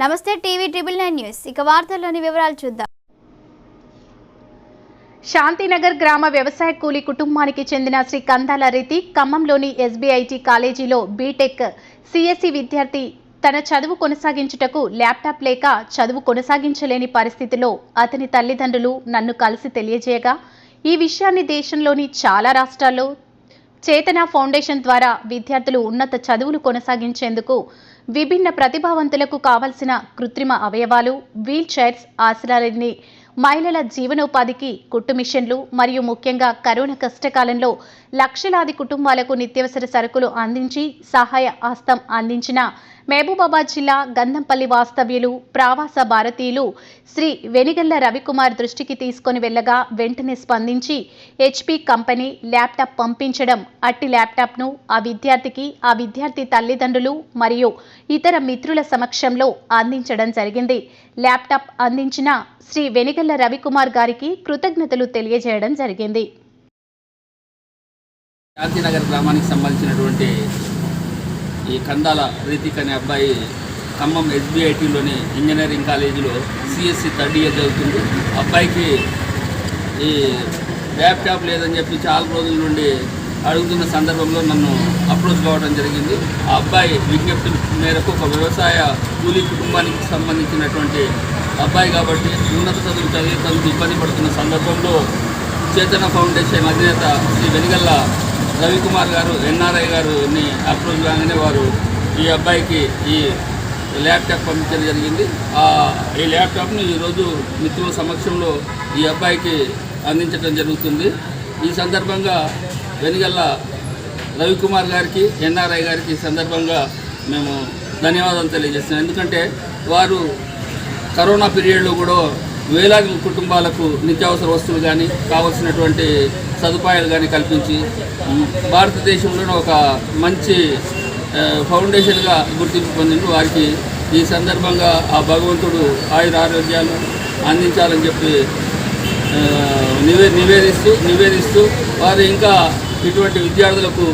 నమస్తే TV triple nine news. ఇక వార్తల్లోని వివరాలు చూద్దాం. శాంతినగర్ గ్రామ వ్యవసాయ కూలీ కుటుంబానికి చెందిన శ్రీ కందాల రీతి ఖమ్మంలోని ఎస్బీఐటి కాలేజీలో బీటెక్ సిఎస్సి విద్యార్థి తన చదువు కొనసాగించుటకు ల్యాప్టాప్ లేక చదువు కొనసాగించలేని పరిస్థితిలో అతని తల్లిదండ్రులు నన్ను కలిసి తెలియజేయగా ఈ విషయాన్ని దేశంలోని చాలా రాష్ట్రాల్లో చేతన ఫౌండేషన్ ద్వారా విద్యార్థులు ఉన్నత చదువులు కొనసాగించేందుకు విభిన్న ప్రతిభావంతులకు కావలసిన కృత్రిమ అవయవాలు వీల్ చైర్స్ ఆసరాలని మహిళల జీవనోపాధికి కుట్టు మిషన్లు మరియు ముఖ్యంగా కరోనా కష్టకాలంలో లక్షలాది కుటుంబాలకు నిత్యవసర సరుకులు అందించి సహాయ హస్తం అందించిన మహబూబాబాద్ జిల్లా గంధంపల్లి వాస్తవ్యులు ప్రావాస భారతీయులు శ్రీ వెనిగల్ల రవికుమార్ దృష్టికి తీసుకొని వెళ్ళగా వెంటనే స్పందించి హెచ్పి కంపెనీ ల్యాప్టాప్ పంపించడం అట్టి ల్యాప్టాప్ను ఆ విద్యార్థికి ఆ విద్యార్థి తల్లిదండ్రులు మరియు ఇతర మిత్రుల సమక్షంలో అందించడం జరిగింది. ల్యాప్టాప్ అందించిన శ్రీ వెనిగల్ల రవికుమార్ గారికి కృతజ్ఞతలు తెలియజేయడం జరిగింది. శాంతినగర్ గ్రామానికి సంబంధించినటువంటి ఈ కందాల రీతిక్ అనే అబ్బాయి ఖమ్మం ఎస్బీఐటీలోని ఇంజనీరింగ్ కాలేజీలో సిఎస్సి థర్డ్ ఇయర్ చదువుతుంది అబ్బాయికి ఈ ల్యాప్టాప్ లేదని చెప్పి చాలా రోజుల నుండి అడుగుతున్న సందర్భంలో నన్ను అప్రోచ్ కావడం జరిగింది. ఆ అబ్బాయి విజ్ఞప్తి మేరకు ఒక వ్యవసాయ కూలీ కుటుంబానికి సంబంధించినటువంటి అబ్బాయి కాబట్టి ఉన్నత చదువులు చదివేందుకు ఇబ్బంది పడుతున్న సందర్భంలో చేతన ఫౌండేషన్ అధినేత శ్రీ వెనిగల్ల రవికుమార్ గారు ఎన్ఆర్ఐ గారుని అప్రోచ్ కాగానే వారు ఈ అబ్బాయికి ఈ ల్యాప్టాప్ పంపించడం జరిగింది. ఆ ఈ ల్యాప్టాప్ను ఈరోజు మిత్రుల సమక్షంలో ఈ అబ్బాయికి అందించడం జరుగుతుంది. ఈ సందర్భంగా వెనిగల్ల రవికుమార్ గారికి ఎన్ఆర్ఐ గారికి ఈ సందర్భంగా మేము ధన్యవాదాలు తెలియజేస్తున్నాం. ఎందుకంటే వారు కరోనా పీరియడ్లో కూడా వేలాది కుటుంబాలకు నిత్యావసర వస్తువులు కానీ కావలసినటువంటి సదుపాయాలు కానీ కల్పించి భారతదేశంలోనే ఒక మంచి ఫౌండేషన్గా గుర్తింపు పొందిండు వారికి ఈ సందర్భంగా ఆ భగవంతుడు ఆయుర ఆరోగ్యాలు అందించాలని చెప్పి నివే నివేదిస్తూ నివేదిస్తూ వారు ఇంకా ఇటువంటి విద్యార్థులకు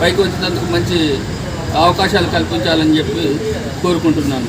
పైకి వచ్చినందుకు మంచి అవకాశాలు కల్పించాలని చెప్పి కోరుకుంటున్నాను.